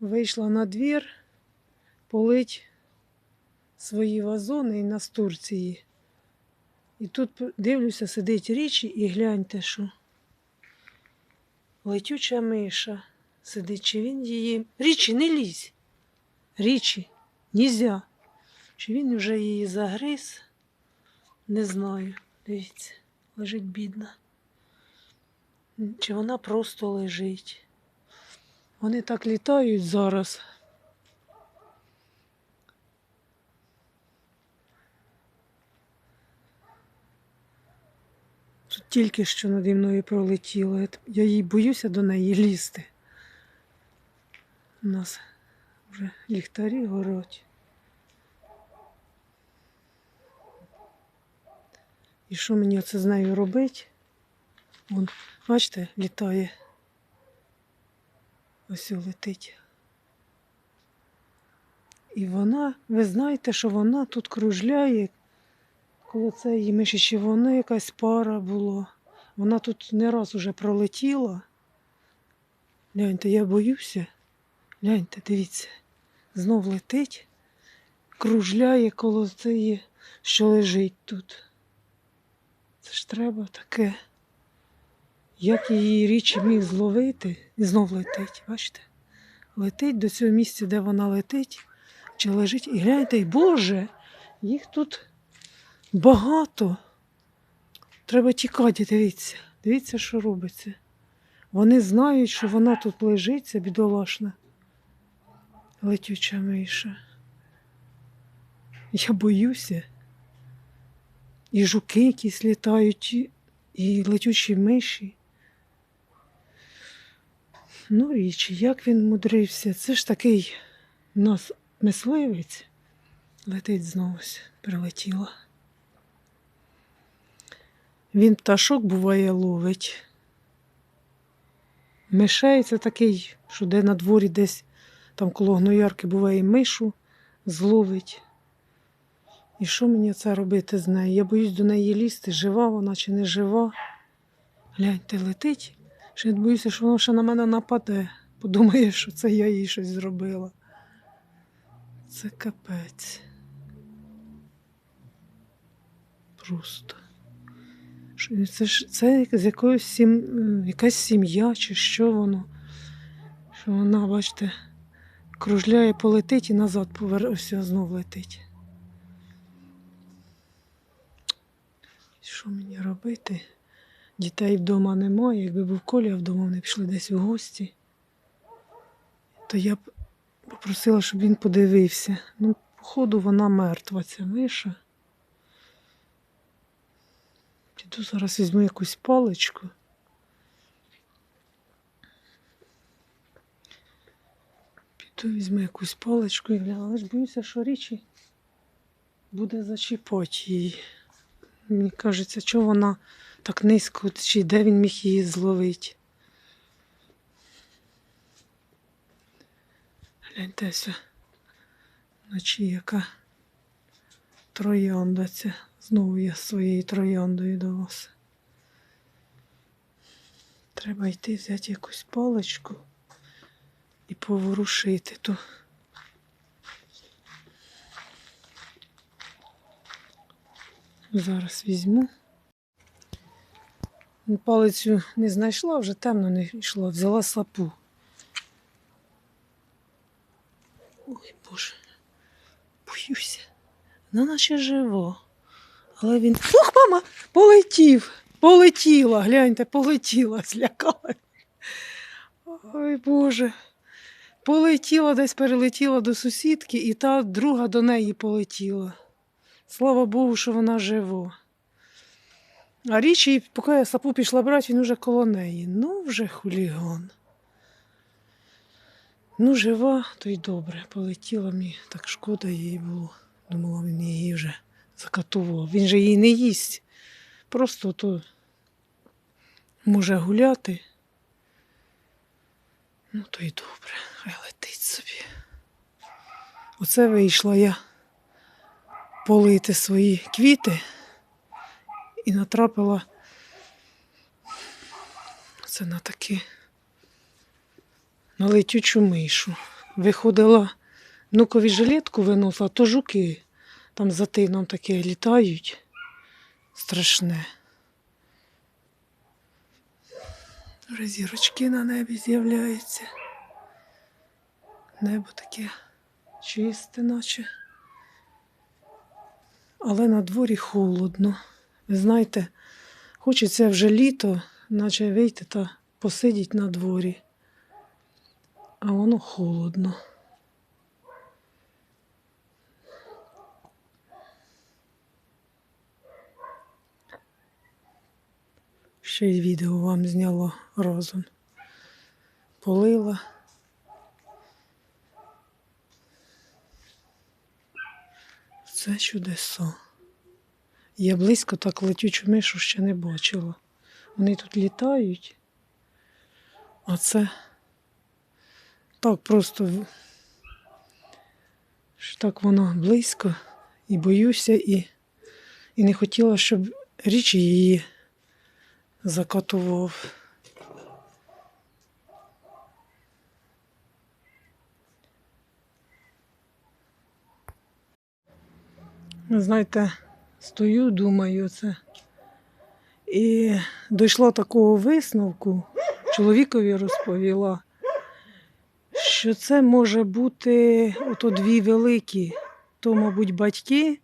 Вийшла на двір полить свої вазони і на з І тут дивлюся, сидить річі і гляньте, що летюча миша сидить, чи він її. Річі, не лізь. Річі, нізя. Чи він вже її загриз? Не знаю. Дивіться, лежить бідна. Чи вона просто лежить? Вони так літають зараз. Тут тільки що наді мною пролетіло. Я їй боюся до неї лізти. У нас вже ліхтарі горять. І що мені оце з нею робити? Вон, бачите, літає. Ось летить. І вона, ви знаєте, що вона тут кружляє, коли це її миші, чи вона якась пара була. Вона тут не раз уже пролетіла. Гляньте, я боюся. Гляньте, дивіться, знов летить, кружляє коло цієї, що лежить тут. Це ж треба таке. Як її річі міг зловити і знов летить, бачите? Летить до цього місця, де вона летить, чи лежить. І гляньте, і Боже, їх тут багато. Треба тікати, дивіться. Дивіться, що робиться. Вони знають, що вона тут лежить, це бідолашна. Летюча миша. Я боюся. І жуки якісь літають, і летючі миші. Ну, річ, як він мудрився. Це ж такий нас мисливець. Летить знову, прилетіла. Він пташок буває ловить. Мишей це такий, що де на дворі десь там коло гноярки буває мишу, зловить. І що мені це робити з нею? Я боюсь до неї лізти, жива вона чи не жива. Гляньте, летить. Ще я боюся, що вона ще на мене нападе. Подумає, що це я їй щось зробила. Це капець. Просто. Це це з якоюсь сім... якась сім'я, чи що воно. Що вона, бачите, кружляє, полетить і назад повер... ось знов летить. Що мені робити? Дітей вдома немає. Якби був Коля вдома, вони пішли десь у гості, то я б попросила, щоб він подивився. Ну, походу, вона мертва, ця миша. Піду зараз візьму якусь паличку. Піду візьму якусь паличку і гляну. Але ж боюся, що річі буде зачіпати її. Мені кажеться, що вона так низько, чи де він міг її зловити. Гляньте ось вночі яка троянда ця. Знову я своєю трояндою до вас. Треба йти взяти якусь паличку і поворушити ту. Зараз візьму. Палицю не знайшла, вже темно не йшла, взяла сапу. Ой, Боже, боюся. Вона наче жива. Але він. Ух, мама! Полетів! Полетіла, гляньте, полетіла, злякала. Ой, Боже. Полетіла, десь перелетіла до сусідки, і та друга до неї полетіла. Слава Богу, що вона жива. А річі, поки я сапу пішла брати, він уже коло неї. Ну, вже хуліган. Ну, жива, то й добре. Полетіла мені, так шкода їй було. Думала, він її вже закатував. Він же її не їсть. Просто то може гуляти. Ну, то й добре, хай летить собі. Оце вийшла я полити свої квіти і натрапила це на такі на летючу мишу. виходила внукові жилетку виносила, то жуки там за тином таке літають. Страшне. Вже зірочки на небі з'являються. Небо таке чисте, наче. Але на дворі холодно. Ви знаєте, хочеться вже літо, наче вийти та посидіти на дворі. А воно холодно. Ще й відео вам зняла разом. Полила. Це чудеса. Я близько так летючу мишу ще не бачила. Вони тут літають. А це так просто що так воно близько і боюся, і, і не хотіла, щоб річ її закатував. Ви знаєте, стою, думаю це. І дійшла такого висновку, чоловікові розповіла, що це може бути ото дві великі, то, мабуть, батьки,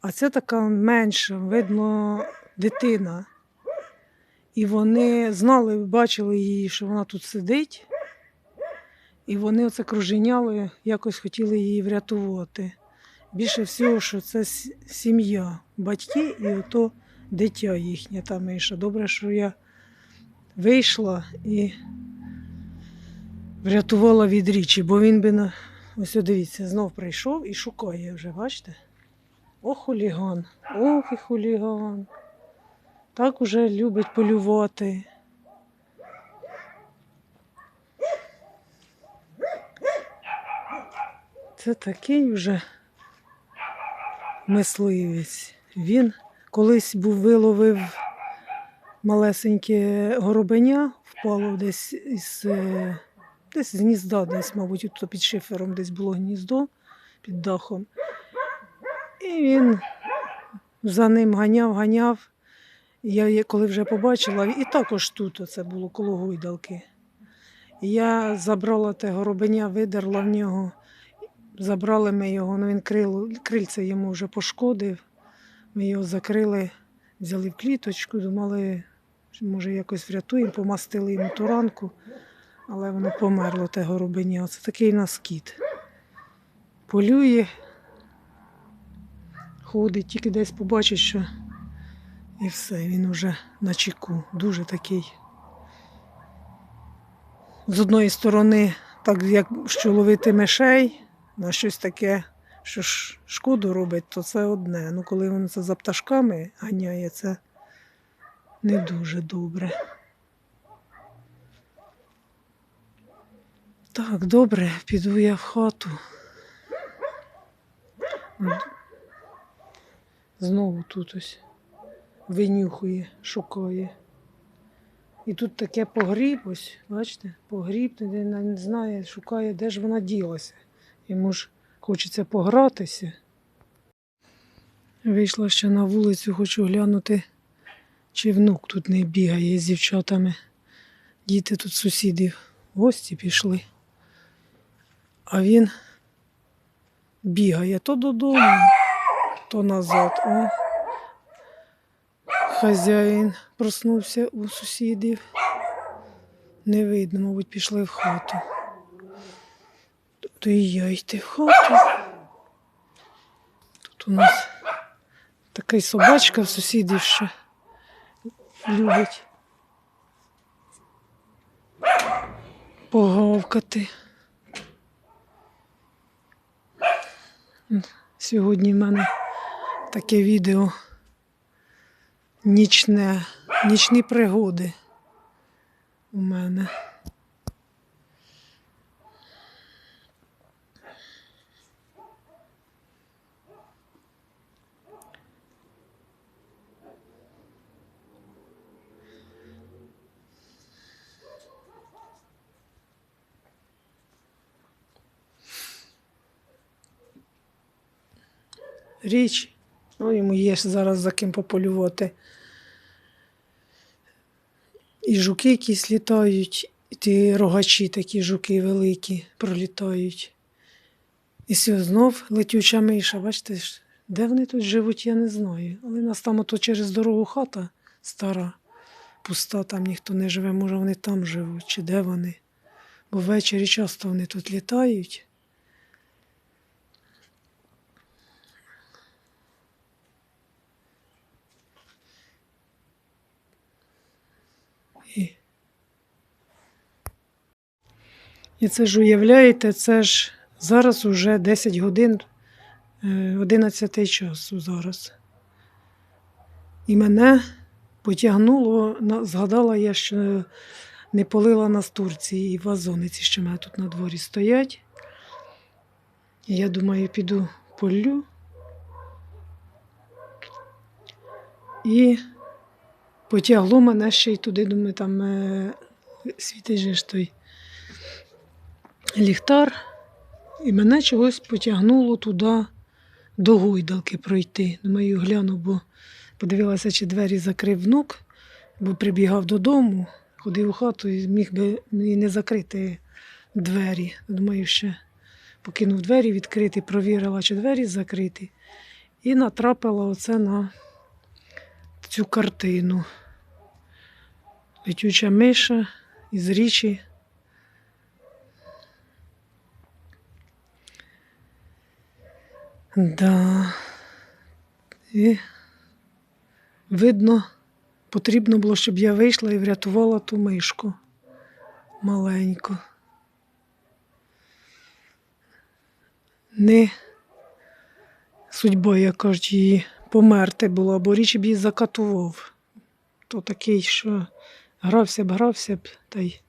а це така менша, видно, дитина. І вони знали, бачили її, що вона тут сидить, і вони оце круженяли, якось хотіли її врятувати. Більше всього, що це сім'я, батьки і ото дитя їхнє та Миша. Добре, що я вийшла і врятувала від річі, бо він би на. Ось дивіться, знов прийшов і шукає вже, бачите? О, хуліган, ох і хуліган. Так уже любить полювати. Це такий вже мисливець. Він колись був виловив малесеньке горобеня, впало десь із е, десь з гнізда, десь, мабуть, тут під шифером десь було гніздо під дахом. І він за ним ганяв, ганяв. Я коли вже побачила, і також тут це було коло гойдалки. Я забрала те горобеня, видерла в нього. Забрали ми його, ну він крило, крильце йому вже пошкодив. Ми його закрили, взяли в кліточку, думали, що, може якось врятуємо, помастили йому ту ранку, але воно померло те горобеня. Це такий у. Полює, ходить, тільки десь побачить, що і все, він уже на чеку. Дуже такий. З одної сторони, так як що ловити мишей, на щось таке, що шкоду робить, то це одне. Ну, коли він це за пташками ганяє, це не дуже добре. Так, добре, піду я в хату. Знову тут ось винюхує, шукає. І тут таке погріб, ось, бачите, погріб, не знає, шукає, де ж вона ділася. Йому ж хочеться погратися. Вийшла ще на вулицю, хочу глянути, чи внук тут не бігає з дівчатами. Діти тут сусідів гості пішли. А він бігає то додому, то назад. О. Хазяїн проснувся у сусідів. Не видно, мабуть, пішли в хату. То і я йти. Тут у нас така собачка в сусідів ще любить погавкати. Сьогодні в мене таке відео нічне, нічні пригоди у мене. Річ. Ну, йому є зараз за ким пополювати. І жуки якісь літають, і ті рогачі такі жуки великі пролітають. І знов летюча миша, бачите, де вони тут живуть, я не знаю. Але нас там ото через дорогу хата стара, пуста, там ніхто не живе, може вони там живуть, чи де вони. Бо ввечері часто вони тут літають. І, і це ж уявляєте, це ж зараз уже 10 годин, е, 11 часу зараз. І мене потягнуло, згадала я, що не полила нас Турції і вазониці, що мене тут на дворі стоять. І я думаю, піду полю. І потягло мене ще й туди, думаю, там е, світить же ж той ліхтар. І мене чогось потягнуло туди до гойдалки пройти. Думаю, гляну, бо подивилася, чи двері закрив внук, бо прибігав додому, ходив у хату і міг би не закрити двері. Думаю, ще покинув двері відкриті, провірила, чи двері закриті, і натрапила оце на цю картину. Летюча миша із річі. Да. І видно, потрібно було, щоб я вийшла і врятувала ту мишку маленьку. Не судьба, як кажуть, її померти була, бо річ б її закатував. То такий, що грався б, грався б, та й.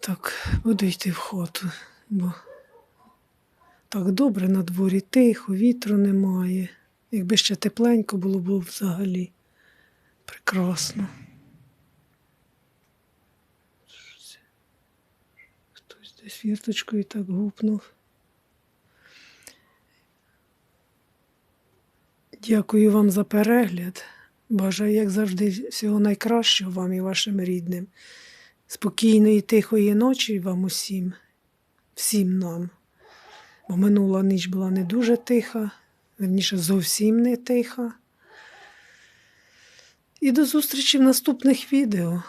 Так, буду йти в хату, бо так добре на дворі, тихо, вітру немає. Якби ще тепленько було б взагалі прекрасно. Хтось десь фірточкою так гупнув. Дякую вам за перегляд. Бажаю, як завжди, всього найкращого вам і вашим рідним. Спокійної, тихої ночі вам усім, всім нам. Бо минула ніч була не дуже тиха, верніше зовсім не тиха. І до зустрічі в наступних відео.